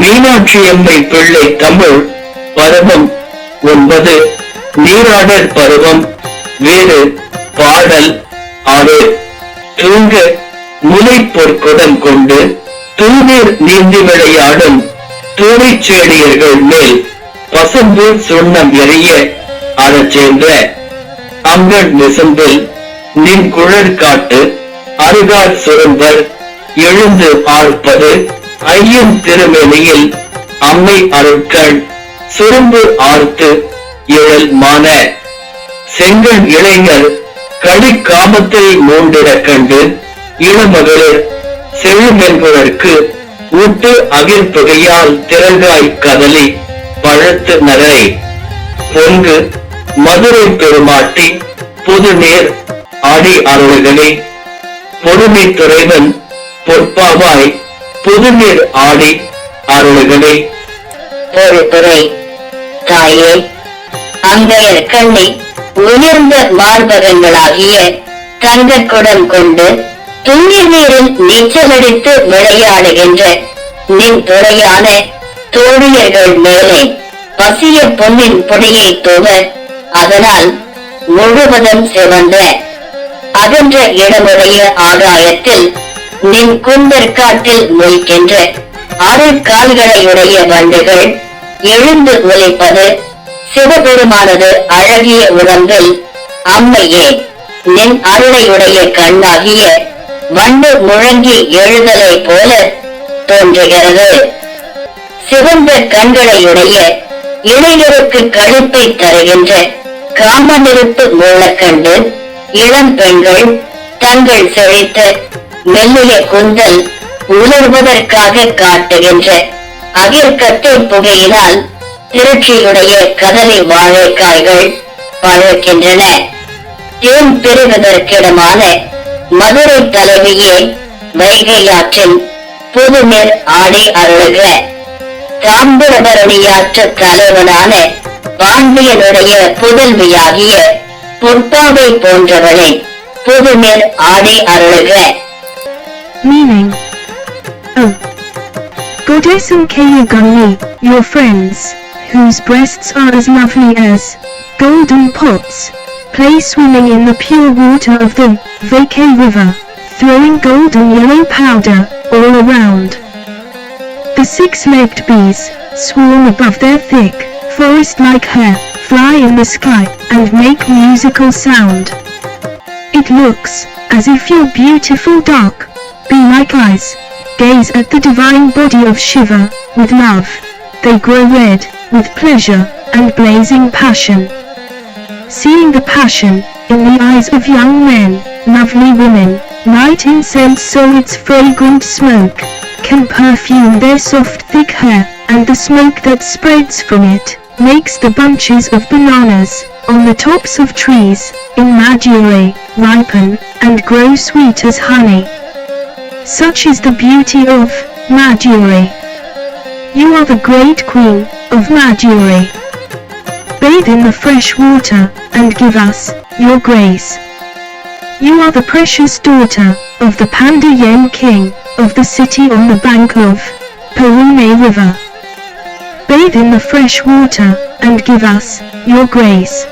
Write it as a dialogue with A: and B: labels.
A: மீனாட்சி அம்மை பிள்ளை தமிழ் பருவம் ஒன்பது. நீராடல் பருவம் வேறு பாடல் ஆறு. தூங்க முலை பொற்குடம் கொண்டு தூநீர் நீந்தி விளையாடும் தூணிச்சேடியர்கள் மேல் பசும்பு சுண்ணம் எறிய அறச் சென்ற அங்கன் விசும்பில் நின் குழல் அருகார் சுரம்பர் எழுந்து ஆழ்ப்பது ஐயன் திருமேனியில் அம்மை அருட்கள் சுரும்பு ஆர்த்து எழல் மான. செங்கல் இளைஞர் காமத்தை மூண்டிடக் கண்டு இளமகளிர் செழுமென்பதற்கு ஊட்டு அகிர்புகையால் திரங்காய் கதலி பழத்து நகரை பொங்கு மதுரை பெருமாட்டி புதுநீர் அடி அருள்களே. பொறுமை துறைவன் பொற்பாவாய் புதுநீர் ஆடி அருள்களே
B: ஒரு துறை தாயே அங்கையர் கண்ணை உயர்ந்த மார்பகங்களாகிய தங்கக்குடம் கொண்டு துண்ணீர் நீரில் நீச்சலடித்து விளையாடுகின்ற நின் துறையான தோழியர்கள் மேலே பசிய பொன்னின் பொடியை தூவ அதனால் முழுவதும் சிவந்த அகன்ற இடமுடைய ஆகாயத்தில் நின் குந்தற்காட்டில் மொய்க்கின்ற ஆறு கால்களையுடைய வண்டுகள் எழுந்து ஒலிப்பது சிவபெருமானது அழகிய உடம்பில் அம்மையே நின் அருளையுடைய கண்ணாகிய வண்டு முழங்கி எழுதலை போல தோன்றுகிறது. சிவந்த கண்களையுடைய இளைஞருக்கு கழிப்பை தருகின்ற காமநெருப்பு மூலக்கண்டு இளம் பெண்கள் தங்கள் செழித்த மெல்லிய குந்தல் உணர்வதற்காக காட்டுகின்ற அகிர்கத்தை புகையினால் திருச்சியுடைய கதறி வாழைக்காய்கள் பழக்கின்றன. தேன் பெறுவதற்கிடமான மதுரை தலைவியே வைகை ஆற்றில் ஆடி அருளுக. தாம்பரபரணியாற்ற தலைவனான பாண்டியனுடைய புதல்வியாகிய பொற்பாவை போன்றவளை புதுநீர் ஆடி அருளுக
C: Meaning Oh. Goddess Kayagami, your friends, whose breasts are as lovely as golden pots, play swimming in the pure water of the Vake River, throwing golden yellow powder all around. The six-legged bees swarm above their thick, forest-like hair, fly in the sky, and make musical sound. It looks as if your beautiful dark, bee-like eyes gaze at the divine body of Shiva with love. They grow red with pleasure and blazing passion. Seeing the passion in the eyes of young men, lovely women, night incense so its fragrant smoke can perfume their soft thick hair, and the smoke that spreads from it makes the bunches of bananas on the tops of trees in Madurai ripen and grow sweet as honey. Such is the beauty of Madurai. You are the great queen of Madurai. Bathe in the fresh water and give us your grace. You are the precious daughter of the Pandayen king of the city on the bank of Perune River. Bathe in the fresh water and give us your grace.